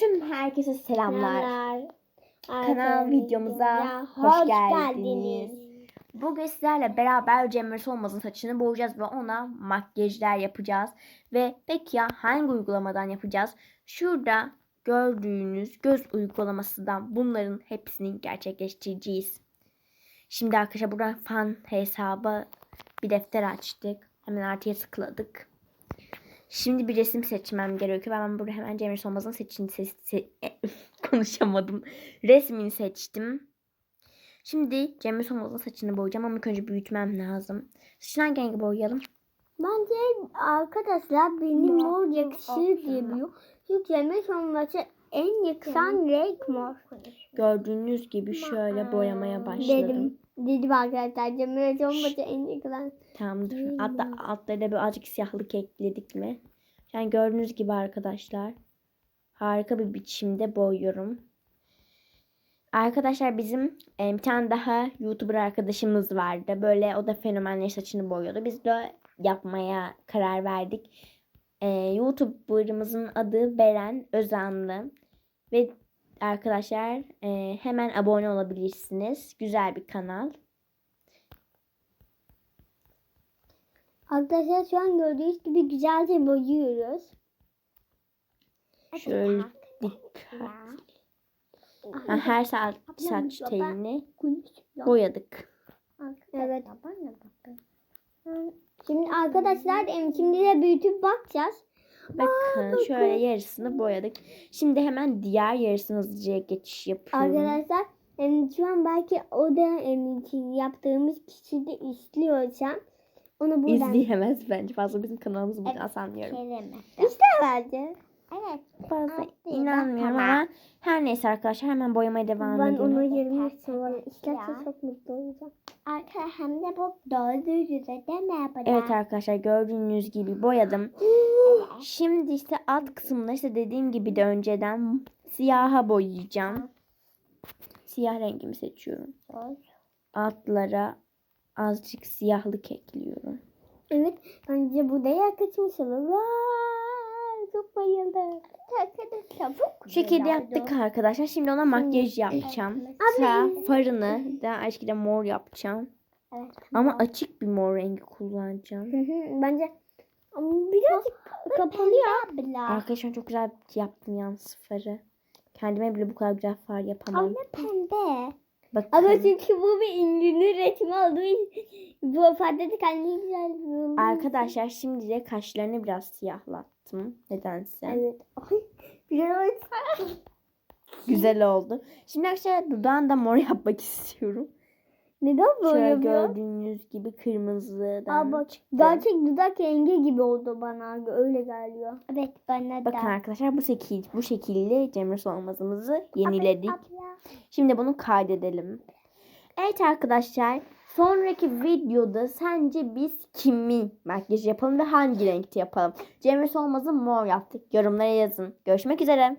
Tüm herkese selamlar. Selamlar. Kanal videomuza hoş, geldiniz. Bugün sizlerle beraber Cemre Solmaz'ın saçını boğacağız ve ona makyajlar yapacağız. Ve peki ya hangi uygulamadan yapacağız? Şurada gördüğünüz göz uygulamasından bunların hepsini gerçekleştireceğiz. Şimdi arkadaşlar buradan fan hesabı bir defter açtık. Hemen artıya tıkladık. Şimdi bir resim seçmem gerekiyor. Ben burada hemen Cemre Solmaz'ın seçini se- se- konuşamadım. Resmini seçtim. Şimdi Cemre Solmaz'ın saçını boyayacağım ama ilk önce büyütmem lazım. Saçını hangi rengi boyayalım? Bence arkadaşlar benim mor yakışır geliyor. Çünkü Cemre sonrası en yakışan renk mor. Gördüğünüz gibi şöyle boyamaya başladım. Dedim. Dedim arkadaşlar Cemre sonrası en yakışan. Tamamdır. Hatta altlarına birazcık siyahlık ekledik mi? Yani gördüğünüz gibi arkadaşlar harika bir biçimde boyuyorum. Arkadaşlar bizim e, bir tane daha YouTuber arkadaşımız vardı. Böyle o da fenomenler saçını boyuyordu. Biz de yapmaya karar verdik. E, YouTuber'ımızın adı Beren Özanlı. Ve arkadaşlar e, hemen abone olabilirsiniz. Güzel bir kanal. Arkadaşlar şu an gördüğünüz gibi güzelce boyuyoruz. Şöyle. Ha, her saat saç telini boyadık. Evet. Şimdi arkadaşlar şimdi de büyütüp bakacağız. Bakın şöyle yarısını boyadık. Şimdi hemen diğer yarısını hızlıca geçiş yapıyorum. Arkadaşlar em, şu an belki o da için yaptığımız kişi de izliyorsa onu buradan İzleyemez bence fazla bizim kanalımız buradan sanmıyorum. İşte bence. Evet. Fazla inanmıyorum ama her neyse arkadaşlar hemen boyamaya devam Ben edelim. onu yerine sonra isterse çok mutlu olacağım. Arkadaşlar hem de bu doğru yüze değil mi da? Evet arkadaşlar gördüğünüz gibi boyadım. Şimdi işte alt kısmında işte dediğim gibi de önceden siyaha boyayacağım. Siyah rengimi seçiyorum. Altlara azıcık siyahlık ekliyorum. Evet. Bence bu da yakışmış olur. Vay, çok bayıldım. Arkadaşlar bu şekilde yaptık arkadaşlar. Şimdi ona makyaj yapacağım. Sıra farını da aşkıyla mor yapacağım. Evet. Ama açık bir mor rengi kullanacağım. Bence ama birazcık kapalı ya. Abla. Arkadaşlar çok güzel yaptım yalnız farı. Kendime bile bu kadar güzel far yapamam. Ama pembe. Bakın. Ama çünkü bu bir ünlünün resmi olduğu için bu ifadede kendini güzel bulmuş. Arkadaşlar şimdi de kaşlarını biraz siyahlattım. Nedense. Evet. Ay, biraz Güzel oldu. Şimdi arkadaşlar dudağını da mor yapmak istiyorum. Neden böyle Şöyle yapıyor? gördüğünüz gibi kırmızıdan Aa, çıktı. gerçek dudak rengi gibi oldu bana. Öyle geliyor. Evet bana Bakın da. arkadaşlar bu şekil bu şekilde Cemre Solmaz'ımızı yeniledik. Abla. Şimdi bunu kaydedelim. Evet arkadaşlar sonraki videoda sence biz kimi makyaj yapalım ve hangi renkte yapalım? Cemre Solmaz'ı mor yaptık. Yorumlara yazın. Görüşmek üzere.